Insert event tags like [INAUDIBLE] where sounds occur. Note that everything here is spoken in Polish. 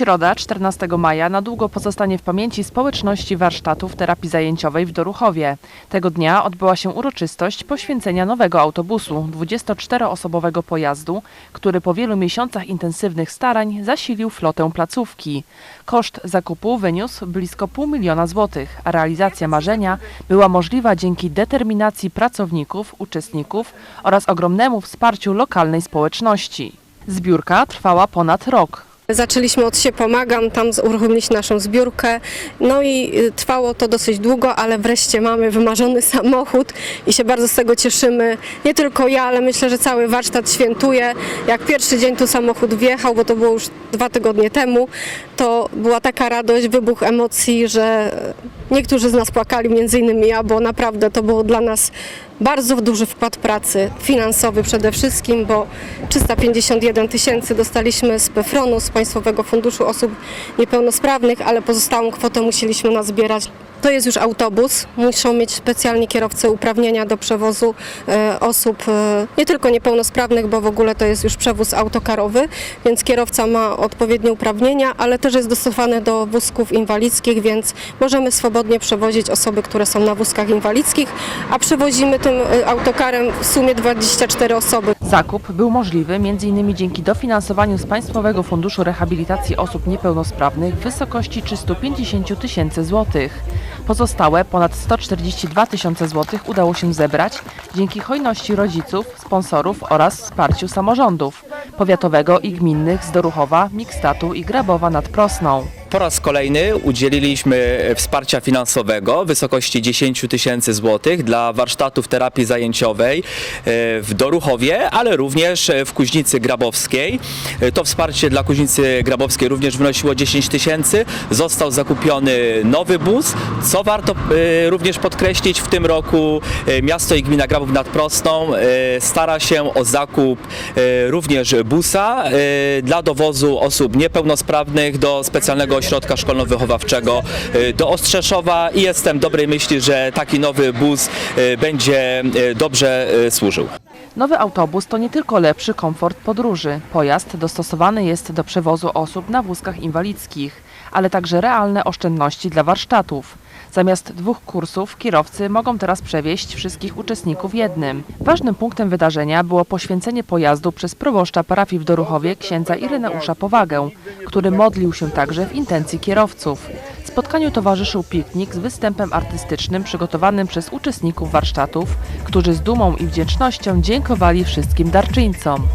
Środa, 14 maja, na długo pozostanie w pamięci społeczności warsztatów terapii zajęciowej w Doruchowie. Tego dnia odbyła się uroczystość poświęcenia nowego autobusu, 24-osobowego pojazdu, który po wielu miesiącach intensywnych starań zasilił flotę placówki. Koszt zakupu wyniósł blisko pół miliona złotych, a realizacja marzenia była możliwa dzięki determinacji pracowników, uczestników oraz ogromnemu wsparciu lokalnej społeczności. Zbiórka trwała ponad rok. Zaczęliśmy od się pomagam, tam uruchomiliśmy naszą zbiórkę. No i y, trwało to dosyć długo, ale wreszcie mamy wymarzony [LAUGHS] samochód i się bardzo z tego cieszymy. Nie tylko ja, ale myślę, że cały warsztat świętuje. Jak pierwszy dzień tu samochód wjechał, bo to było już dwa tygodnie temu, to była taka radość, wybuch emocji, że y, niektórzy z nas płakali, między innymi ja, bo naprawdę to było dla nas bardzo duży wkład pracy, finansowy przede wszystkim, bo 351 tysięcy dostaliśmy z PFRON-u, z Państwowego Funduszu Osób Niepełnosprawnych, ale pozostałą kwotę musieliśmy nazbierać. To jest już autobus, muszą mieć specjalni kierowcy uprawnienia do przewozu e, osób e, nie tylko niepełnosprawnych, bo w ogóle to jest już przewóz autokarowy, więc kierowca ma odpowiednie uprawnienia, ale też jest dostosowany do wózków inwalidzkich, więc możemy swobodnie przewozić osoby, które są na wózkach inwalidzkich, a przewozimy tym e, autokarem w sumie 24 osoby. Zakup był możliwy m.in. dzięki dofinansowaniu z Państwowego Funduszu Rehabilitacji Osób Niepełnosprawnych w wysokości 350 tysięcy złotych. Pozostałe ponad 142 tysiące złotych udało się zebrać dzięki hojności rodziców, sponsorów oraz wsparciu samorządów powiatowego i gminnych z Doruchowa, Mikstatu i Grabowa nad Prosną. Po raz kolejny udzieliliśmy wsparcia finansowego w wysokości 10 tysięcy złotych dla warsztatów terapii zajęciowej e, w Doruchowie, ale również w Kuźnicy Grabowskiej. E, To wsparcie dla Kuźnicy Grabowskiej również wynosiło 10 tysięcy. Został zakupiony nowy bus. Co warto e, również podkreślić, w tym roku e, miasto i gmina Grabów nad Prostą e, stara się o zakup e, również busa e, dla dowozu osób niepełnosprawnych do specjalnego ośrodka szkolno-wychowawczego e, do Ostrzeszowa i jestem dobrej myśli, że taki nowy bus e, będzie e, dobrze służył. Nowy autobus to nie tylko lepszy komfort podróży. Pojazd dostosowany jest do przewozu osób na wózkach inwalidzkich, ale także realne oszczędności dla warsztatów. Zamiast dwóch kursów kierowcy mogą teraz przewieźć wszystkich uczestników jednym. Ważnym punktem wydarzenia było poświęcenie pojazdu przez proboszcza parafii w Doruchowie księdza Ireneusza Powagę, który modlił się także w intencji kierowców. Spotkaniu towarzyszył piknik z występem artystycznym przygotowanym przez uczestników warsztatów, którzy z dumą i wdzięcznością dziękowali wszystkim darczyńcom.